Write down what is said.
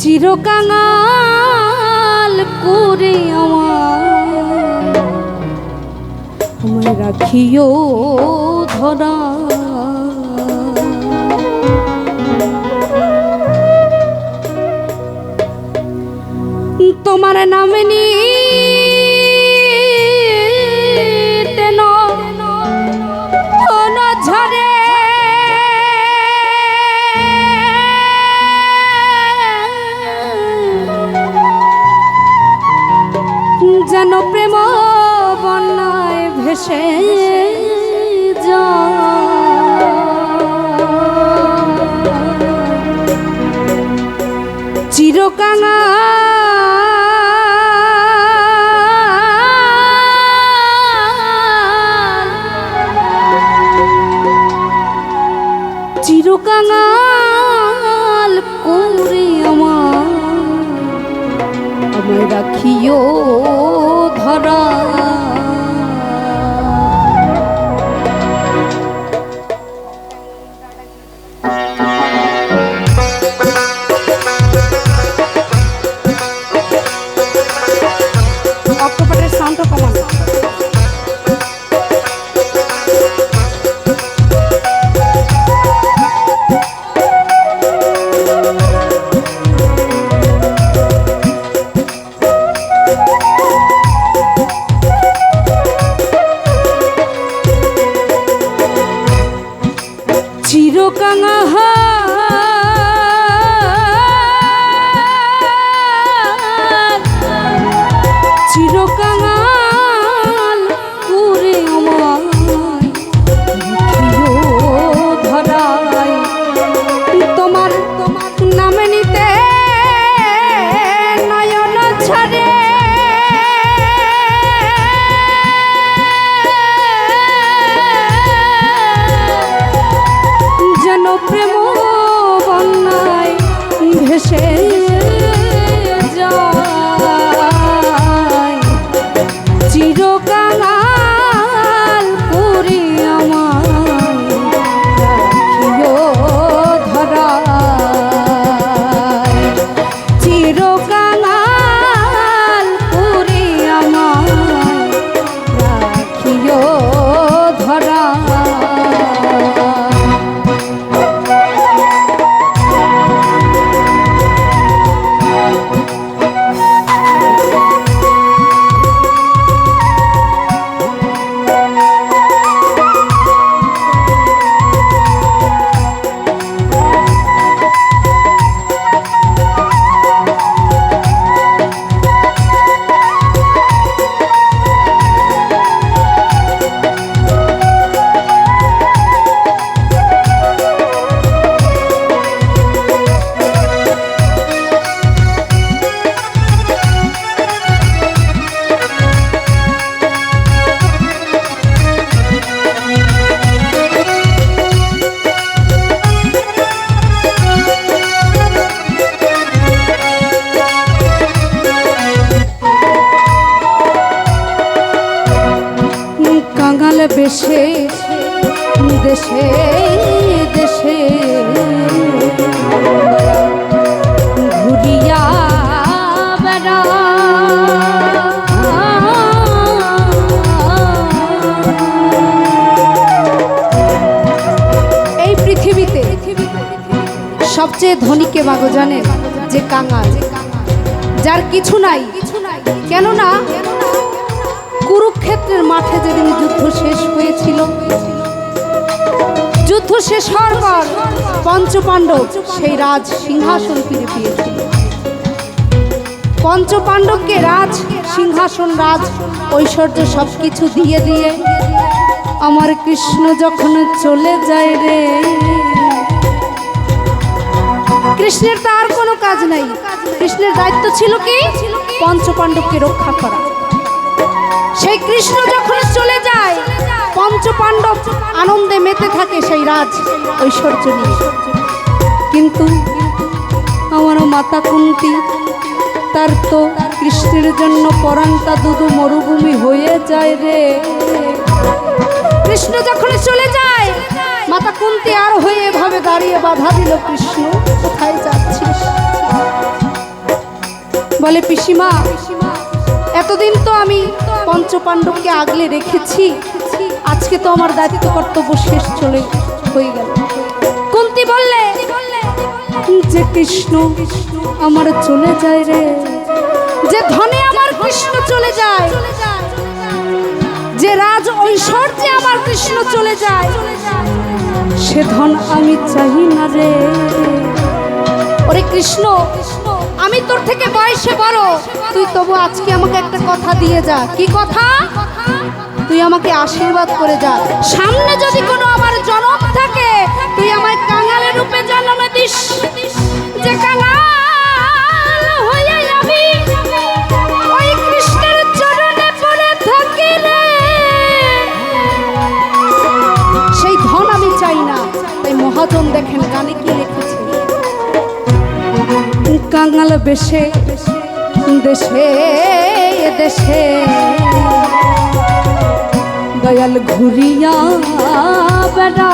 চিরকাঙাল করে আমার আমায় রাখিও ধরা। চিরকাঙাল করে আমার। আমায় রাখিও ধরা চিরকাঙা চিরকাল দেশে দেশে। বেড়া। এই পৃথিবীতে সবচেয়ে ধনীকে মাগো জানেন? যে কাঙাল। যার কিছু নাই, কেননা কুরুক্ষেত্রের মাঠে যেদিন যুদ্ধ শেষ হয়েছিল, যুদ্ধ শেষ হওয়ার পর পঞ্চপাণ্ডব সেই রাজ সিংহাসন ফিরে পেয়েছিল। পঞ্চপাণ্ডবকে রাজ, সিংহাসন, রাজ, ঐশ্বর্য সব কিছু দিয়ে দিয়ে আমার কৃষ্ণ যখন চলে যায় রে, কৃষ্ণের তার কোনো কাজ নাই। কৃষ্ণের দায়িত্ব ছিল কি? পঞ্চপাণ্ডবকে রক্ষা করা। সেই কৃষ্ণ যখন চলে যায়, পঞ্চপাণ্ডব আনন্দে মেতে থাকে সেই রাজ ঐশ্বর্য নিয়ে। কিন্তু আমার মাতা কুন্তি, তার তো কৃষ্ণের জন্য পরান্তা দুদু মরুভূমি হয়ে যায় রে। কৃষ্ণ যখন চলে যায়, মাতা কুন্তি আর হয়ে এভাবে দাঁড়িয়ে বাধা দিল, কৃষ্ণ, কোথায় যাচ্ছিস? বলে, পিসিমা, এতদিন তো আমি পঞ্চপাণ্ডবকে আগলে রেখেছি। আজকে তো আমার দায়িত্ব কর্তব্য শেষ চলে, হয়ে গেল। কুন্তি বললে, যে কৃষ্ণ আমার চলে যায় রে, যে ধনে আমার কৃষ্ণ চলে যায়, যে রাজ ঐশ্বর্যে আমার কৃষ্ণ চলে যায়, সে ধন আমি চাই না রে। ওরে কৃষ্ণ আমি তোর থেকে বয়সে বড়। তুই তবু আজকে আমাকে একটা কথা দিয়ে যা। কি কথা? তুই আমাকে আশীর্বাদ করে যা। সামনে যদি কোনো আমার জনক থাকে, তুই আমায় কাঙালের রূপে জন্ম দিস। যে কাঙাল! কাঙাল বেশে দেশে দেশে। দয়াল ঘুরিয়া বেড়া